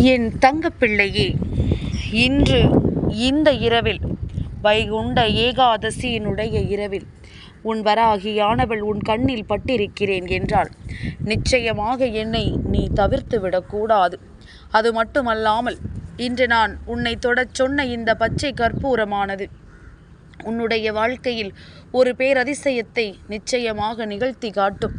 என் தங்கப்பிள்ளையே இன்று இந்த இரவில் வைகுண்ட ஏகாதசியினுடைய இரவில் உன் வராகியானவள் உன் கண்ணில் பட்டிருக்கிறேன் என்றால் நிச்சயமாக என்னை நீ தவிர்த்து விடக்கூடாது. அது மட்டுமல்லாமல் இன்று நான் உன்னை தொடச் சொன்ன இந்த பச்சை கற்பூரமானது உன்னுடைய வாழ்க்கையில் ஒரு பேரதிசயத்தை நிச்சயமாக நிகழ்த்தி காட்டும்.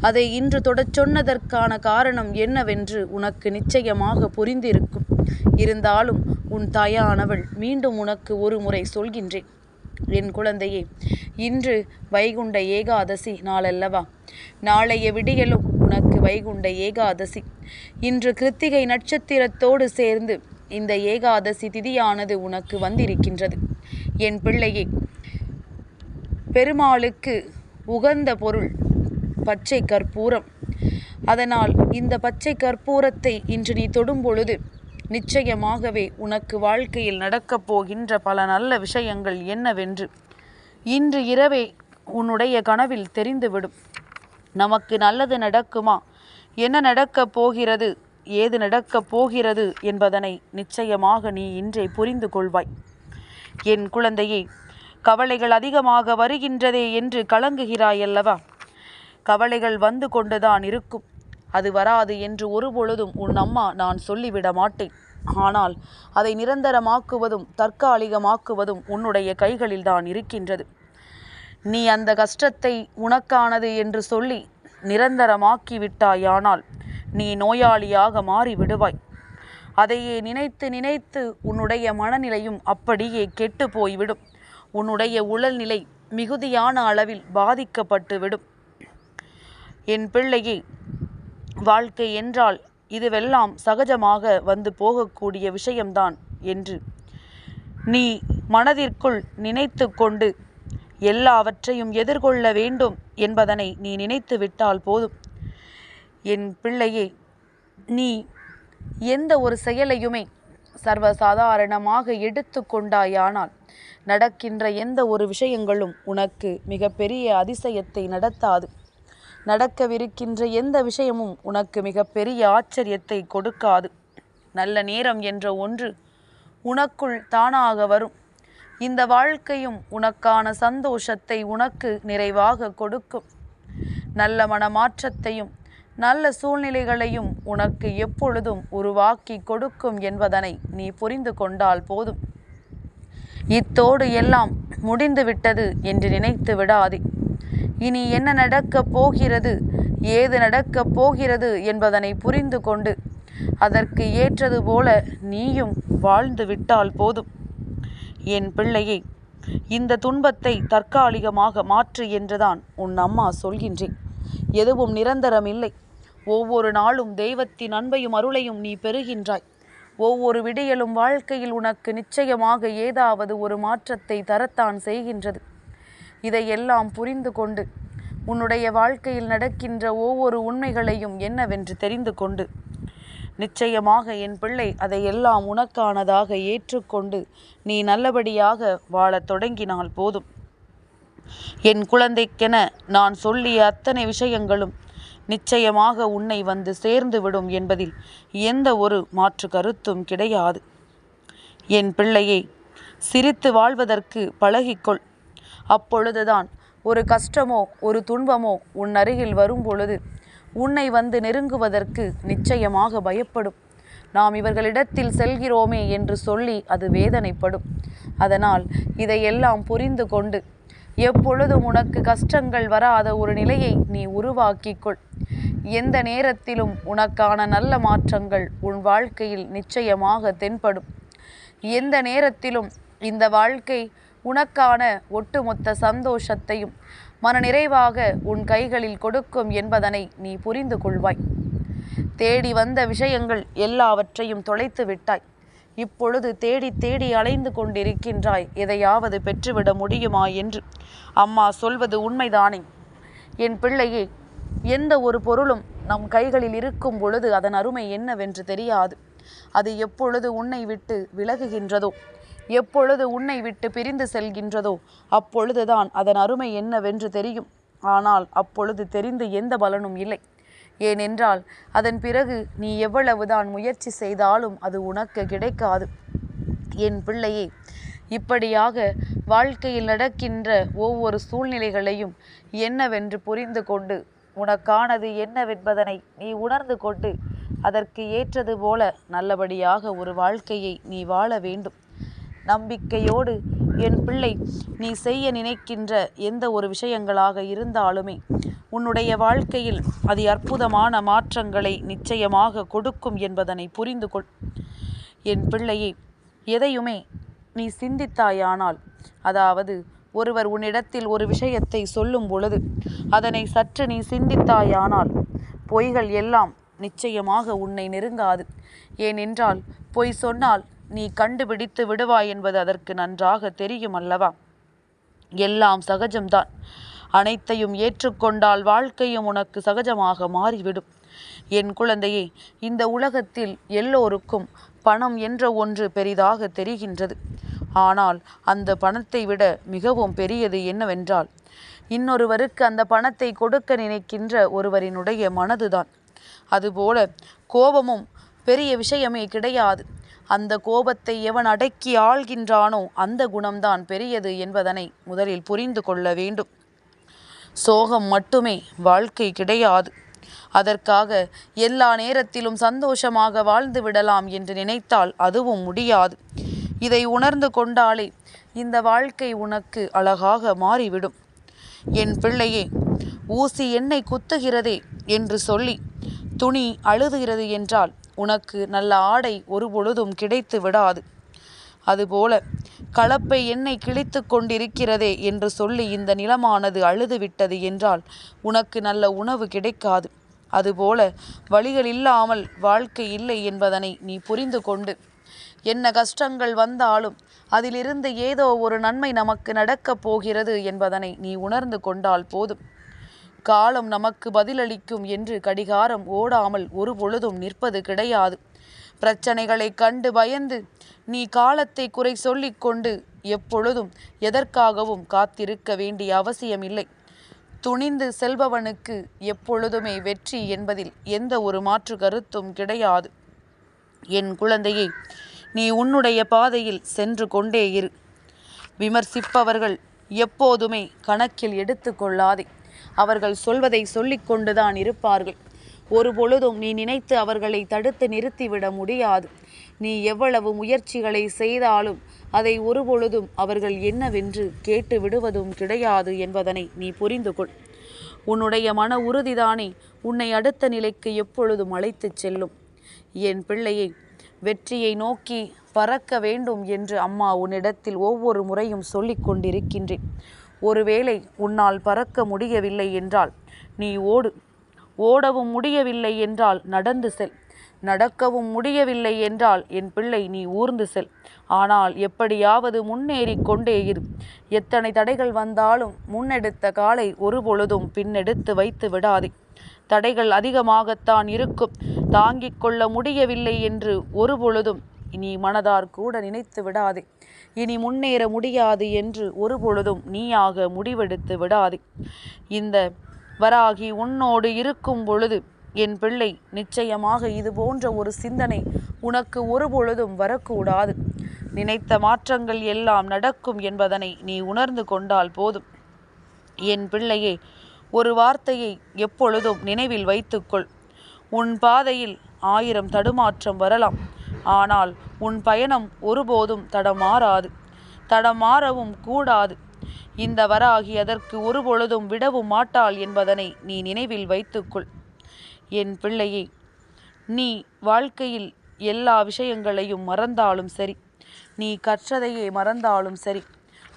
அதை இன்று தொடச் சொன்னதற்கான காரணம் என்னவென்று உனக்கு நிச்சயமாக புரிந்திருக்கும். இருந்தாலும் உன் தாயானவள் மீண்டும் உனக்கு ஒரு முறை சொல்கின்றேன். என் குழந்தையே இன்று வைகுண்ட ஏகாதசி நாளல்லவா? நாளைய விடியலும் உனக்கு வைகுண்ட ஏகாதசி. இன்று கிருத்திகை நட்சத்திரத்தோடு சேர்ந்து இந்த ஏகாதசி திதியானது உனக்கு வந்திருக்கின்றது. என் பிள்ளையே. பெருமாளுக்கு உகந்த பொருள் பச்சை கற்பூரம். அதனால் இந்த பச்சை கற்பூரத்தை இன்று நீ தொடும் பொழுது நிச்சயமாகவே உனக்கு வாழ்க்கையில் நடக்கப் போகின்ற பல நல்ல விஷயங்கள் என்னவென்று இன்று இரவே உன்னுடைய கனவில் தெரிந்துவிடும். நமக்கு நல்லது நடக்குமா? என்ன நடக்கப் போகிறது? ஏது நடக்கப் போகிறது என்பதனை நிச்சயமாக நீ இன்றே புரிந்து கொள்வாய். என் குழந்தையே கவலைகள் அதிகமாக வருகின்றதே என்று கலங்குகிறாயல்லவா கவலைகள் வந்து கொண்டுதான் இருக்கும். அது வராது என்று ஒருபொழுதும் உன் அம்மா நான் சொல்லிவிட மாட்டேன். ஆனால் அதை நிரந்தரமாக்குவதும் தற்காலிகமாக்குவதும் உன்னுடைய கைகளில்தான் இருக்கின்றது. நீ அந்த கஷ்டத்தை உனக்கானது என்று சொல்லி நிரந்தரமாக்கி விட்டாயானால் நீ நோயாளியாக மாறி விடுவாய் அதையே நினைத்து நினைத்து உன்னுடைய மனநிலையும் அப்படியே கெட்டு போய்விடும். உன்னுடைய உடல்நிலை மிகுதியான அளவில் பாதிக்கப்பட்டுவிடும். என் பிள்ளையே வாழ்க்கை என்றால் இதுவெல்லாம் சகஜமாக வந்து போகக்கூடிய விஷயம்தான் என்று நீ மனதிற்குள் நினைத்து கொண்டு எல்லாவற்றையும் எதிர்கொள்ள வேண்டும் என்பதனை நீ நினைத்து விட்டால் போதும். என் பிள்ளையே நீ எந்த ஒரு செயலையுமே சர்வசாதாரணமாக எடுத்து கொண்டாயானால் நடக்கின்ற எந்த ஒரு விஷயங்களும் உனக்கு மிகப்பெரிய அதிசயத்தை நடத்தாது. நடக்கவிருக்கின்ற எந்த விஷயமும் உனக்கு மிகப்பெரிய ஆச்சரியத்தை கொடுக்காது. நல்ல நேரம் என்ற ஒன்று உனக்குள் தானாக வரும். இந்த வாழ்க்கையும் உனக்கான சந்தோஷத்தை உனக்கு நிறைவாக கொடுக்கும். நல்ல மனமாற்றத்தையும் நல்ல சூழ்நிலைகளையும் உனக்கு எப்பொழுதும் உருவாக்கி கொடுக்கும் என்பதனை நீ புரிந்து கொண்டால் போதும். இத்தோடு எல்லாம் முடிந்துவிட்டது என்று நினைத்து விடாதே. இனி என்ன நடக்கப் போகிறது ஏது நடக்கப் போகிறது என்பதனை புரிந்து கொண்டு அதற்கு ஏற்றது போல நீயும் வாழ்ந்து விட்டால் போதும். என் பிள்ளையே இந்த துன்பத்தை தற்காலிகமாக மாற்று என்றுதான் உன் அம்மா சொல்கின்றேன் எதுவும் நிரந்தரம் இல்லை ஒவ்வொரு நாளும் தெய்வத்தின் அன்பையும் அருளையும் நீ பெறுகின்றாய். ஒவ்வொரு விடியலும் வாழ்க்கையில் உனக்கு நிச்சயமாக ஏதாவது ஒரு மாற்றத்தை தரத்தான் செய்கின்றது. இதையெல்லாம் புரிந்து கொண்டு உன்னுடைய வாழ்க்கையில் நடக்கின்ற ஒவ்வொரு உண்மைகளையும் என்னவென்று தெரிந்து கொண்டு நிச்சயமாக என் பிள்ளை அதையெல்லாம் உனக்கானதாக ஏற்றுக்கொண்டு நீ நல்லபடியாக வாழத் தொடங்கினால் போதும். என் குழந்தைக்கென நான் சொல்லிய அத்தனை விஷயங்களும் நிச்சயமாக உன்னை வந்து சேர்ந்து விடும் என்பதில் எந்த ஒரு மாற்று கருத்தும் கிடையாது. என் பிள்ளையை சிரித்து வாழ்வதற்கு பழகிக்கொள். அப்பொழுதுதான் ஒரு கஷ்டமோ ஒரு துன்பமோ உன் அருகில் வரும்பொழுது உன்னை வந்து நெருங்குவதற்கு நிச்சயமாக பயப்படும். நாம் இவர்களிடத்தில் செல்கிறோமே என்று சொல்லி அது வேதனைப்படும். அதனால் இதையெல்லாம் புரிந்து கொண்டு எப்பொழுதும் உனக்கு கஷ்டங்கள் வராத ஒரு நிலையை நீ உருவாக்கிக்கொள். எந்த நேரத்திலும் உனக்கான நல்ல மாற்றங்கள் உன் வாழ்க்கையில் நிச்சயமாக தென்படும். எந்த நேரத்திலும் இந்த வாழ்க்கை உனக்கான ஒட்டுமொத்த சந்தோஷத்தையும் மனநிறைவாக உன் கைகளில் கொடுக்கும் என்பதனை நீ புரிந்து கொள்வாய். தேடி வந்த விஷயங்கள் எல்லாவற்றையும் தொலைத்து விட்டாய். இப்பொழுது தேடி தேடி அலைந்து கொண்டிருக்கின்றாய். எதையாவது பெற்றுவிட முடியுமா என்று. அம்மா சொல்வது உண்மைதானே. என் பிள்ளையே எந்த ஒரு பொருளும் நம் கைகளில் இருக்கும் பொழுது அதன் அருமை என்னவென்று தெரியாது. அது எப்பொழுது உன்னை விட்டு விலகுகின்றதோ எப்பொழுது உன்னை விட்டு பிரிந்து செல்கின்றதோ அப்பொழுதுதான் அதன் அருமை என்னவென்று தெரியும். ஆனால் அப்பொழுது தெரிந்து எந்த பலனும் இல்லை. ஏனென்றால் அதன் பிறகு நீ எவ்வளவுதான் முயற்சி செய்தாலும் அது உனக்கு கிடைக்காது. என் பிள்ளையே இப்படியாக வாழ்க்கையில் நடக்கின்ற ஒவ்வொரு சூழ்நிலைகளையும் என்னவென்று புரிந்து கொண்டு உனக்கானது என்னவென்பதனை நீ உணர்ந்து கொண்டு அதற்கு ஏற்றது போல நல்லபடியாக ஒரு வாழ்க்கையை நீ வாழ வேண்டும். நம்பிக்கையோடு என் பிள்ளை நீ செய்ய நினைக்கின்ற எந்த ஒரு விஷயங்களாக இருந்தாலுமே உன்னுடைய வாழ்க்கையில் அது அற்புதமான மாற்றங்களை நிச்சயமாக கொடுக்கும் என்பதனை புரிந்து கொள். என் பிள்ளையை எதையுமே நீ சிந்தித்தாயானால் அதாவது ஒருவர் உன்னிடத்தில் ஒரு விஷயத்தை சொல்லும் பொழுது அதனை சற்று நீ சிந்தித்தாயானால் பொய்கள் எல்லாம் நிச்சயமாக உன்னை நெருங்காது. ஏனென்றால் பொய் சொன்னால் நீ கண்டுபிடித்து விடுவாய் என்பது அதற்கு நன்றாக தெரியும் அல்லவா எல்லாம் சகஜம்தான். அனைத்தையும் ஏற்றுக்கொண்டால் வாழ்க்கையும் உனக்கு சகஜமாக மாறிவிடும். என் குழந்தையே இந்த உலகத்தில் எல்லோருக்கும் பணம் என்ற ஒன்று பெரிதாக தெரிகின்றது. ஆனால் அந்த பணத்தை விட மிகவும் பெரியது என்னவென்றால் இன்னொருவருக்கு அந்த பணத்தை கொடுக்க நினைக்கின்ற ஒருவரினுடைய மனதுதான். அதுபோல கோபமும் பெரிய விஷயமே கிடையாது. அந்த கோபத்தை எவன் அடக்கி ஆள்கின்றானோ அந்த குணம்தான் பெரியது என்பதனை முதலில் புரிந்து கொள்ள வேண்டும். சோகம் மட்டுமே வாழ்க்கை கிடையாது. அதற்காக எல்லா நேரத்திலும் சந்தோஷமாக வாழ்ந்து விடலாம் என்று நினைத்தால் அதுவும் முடியாது. இதை உணர்ந்து கொண்டாலே இந்த வாழ்க்கை உனக்கு அழகாக மாறிவிடும். என் பிள்ளையே ஊசி என்னை குத்துகிறதே என்று சொல்லி துணி அழுதுகிறது என்றால் உனக்கு நல்ல ஆடை ஒரு பொழுதும் கிடைத்து விடாது. அதுபோல கலப்பை என்னை கிழித்து கொண்டிருக்கிறதே என்று சொல்லி இந்த நிலமானது அழுது விட்டது என்றால் உனக்கு நல்ல உணவு கிடைக்காது. அதுபோல வழிகள் இல்லாமல் வாழ்க்கை இல்லை என்பதனை நீ புரிந்து கொண்டு என்ன கஷ்டங்கள் வந்தாலும் அதிலிருந்து ஏதோ ஒரு நன்மை நமக்கு நடக்கப் போகிறது என்பதனை நீ உணர்ந்து கொண்டால் போதும். காலம் நமக்கு பதிலளிக்கும் என்று கடிகாரம் ஓடாமல் ஒரு பொழுதும் நிற்பது கிடையாது. பிரச்சனைகளை கண்டு பயந்து நீ காலத்தை குறை சொல்லிக்கொண்டு எப்பொழுதும் எதற்காகவும் காத்திருக்க வேண்டிய அவசியமில்லை. துணிந்து செல்பவனுக்கு எப்பொழுதுமே வெற்றி என்பதில் எந்த ஒரு மாற்று கருத்தும் கிடையாது. என் குழந்தையை நீ உன்னுடைய பாதையில் சென்று கொண்டே இரு. விமர்சிப்பவர்கள் எப்போதுமே கணக்கில் எடுத்து கொள்ளாதே. அவர்கள் சொல்வதை சொல்லிக் கொண்டுதான் இருப்பார்கள். ஒரு பொழுதும் நீ நினைத்து அவர்களை தடுத்து நிறுத்திவிட முடியாது. நீ எவ்வளவு முயற்சிகளை செய்தாலும் அதை ஒரு பொழுதும் அவர்கள் என்னவென்று கேட்டு விடுவதும் கிடையாது என்பதனை நீ புரிந்து கொள். உன்னுடைய மன உறுதிதானே உன்னை அடுத்த நிலைக்கு எப்பொழுதும் அழைத்துச் செல்லும். என் பிள்ளையை வெற்றியை நோக்கி பறக்க வேண்டும் என்று அம்மா உன்னிடத்தில் ஒவ்வொரு முறையும் சொல்லிக் கொண்டிருக்கின்றேன் ஒருவேளை உன்னால் பறக்க முடியவில்லை என்றால் நீ ஓடு. ஓடவும் முடியவில்லை என்றால் நடந்து செல். நடக்கவும் முடியவில்லை என்றால் என் பிள்ளை நீ ஊர்ந்து செல். ஆனால் எப்படியாவது முன்னேறி கொண்டே இரு. எத்தனை தடைகள் வந்தாலும் முன்னெடுத்த காலை ஒரு பொழுதும் பின்னெடுத்து வைத்து விடாதே. தடைகள் அதிகமாகத்தான் இருக்கும். தாங்கிக் கொள்ள முடியவில்லை என்று ஒரு பொழுதும் இனி மனதார் கூட நினைத்து விடாதே. இனி முன்னேற முடியாது என்று ஒரு பொழுதும் நீயாக முடிவெடுத்து விடாதே. இந்த வராகி உன்னோடு இருக்கும் பொழுது என் பிள்ளை நிச்சயமாக இது போன்ற ஒரு சிந்தனை உனக்கு ஒரு பொழுதும் வரக்கூடாது. நினைத்த மாற்றங்கள் எல்லாம் நடக்கும் என்பதனை நீ உணர்ந்து கொண்டால் போதும். என் பிள்ளையே ஒரு வார்த்தையை எப்பொழுதும் நினைவில் வைத்துக்கொள். உன் பாதையில் ஆயிரம் தடுமாற்றம் வரலாம். ஆனால் உன் பயணம் ஒருபோதும் தடமாறாது தடமாறவும் கூடாது. இந்த வராகி அதற்கு ஒரு பொழுதும் விடவும் மாட்டாள் என்பதனை நீ நினைவில் வைத்துக்கொள். என் பிள்ளையே நீ வாழ்க்கையில் எல்லா விஷயங்களையும் மறந்தாலும் சரி நீ கற்றதையே மறந்தாலும் சரி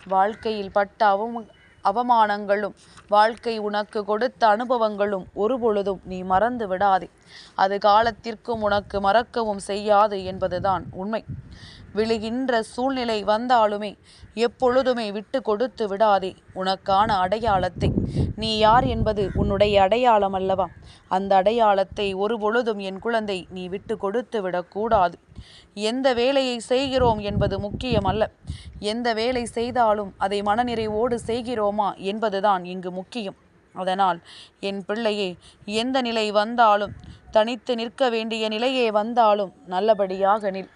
வாழ்க்கையில் பட்ட அவம அவமானங்களும் வாழ்க்கை உனக்கு கொடுத்த அனுபவங்களும் ஒரு பொழுதும் நீ மறந்து விடாதே. அது காலத்திற்கும் உனக்கு மறக்கவும் செய்யாது என்பதுதான் உண்மை. விழுகின்ற சூழ்நிலை வந்தாலுமே எப்பொழுதுமே விட்டு கொடுத்து விடாதே. உனக்கான அடையாளத்தை. நீ யார் என்பது உன்னுடைய அடையாளம் அல்லவா? அந்த அடையாளத்தை ஒரு பொழுதும் என் குழந்தை நீ விட்டு கொடுத்து விடக்கூடாது. எந்த வேலையை செய்கிறோம் என்பது முக்கியமல்ல. எந்த வேலை செய்தாலும் அதை மனநிறைவோடு செய்கிறோமா என்பதுதான் இங்கு முக்கியம். அதனால் என் பிள்ளையே எந்த நிலை வந்தாலும் தனித்து நிற்க வேண்டிய நிலையே வந்தாலும் நல்லபடியாக நில்.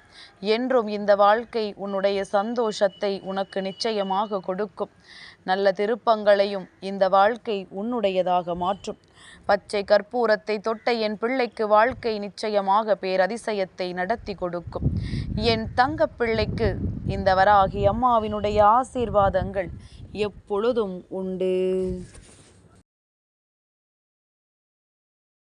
என்றும் இந்த வாழ்க்கை உன்னுடைய சந்தோஷத்தை உனக்கு நிச்சயமாக கொடுக்கும். நல்ல திருப்பங்களையும் இந்த வாழ்க்கை உன்னுடையதாக மாற்றும். பச்சை கற்பூரத்தை தொட்ட என் பிள்ளைக்கு வாழ்க்கை நிச்சயமாக பேரதிசயத்தை நடத்தி கொடுக்கும். என் தங்க பிள்ளைக்கு இந்த வராகி அம்மாவினுடைய ஆசீர்வாதங்கள் எப்பொழுதும் உண்டு.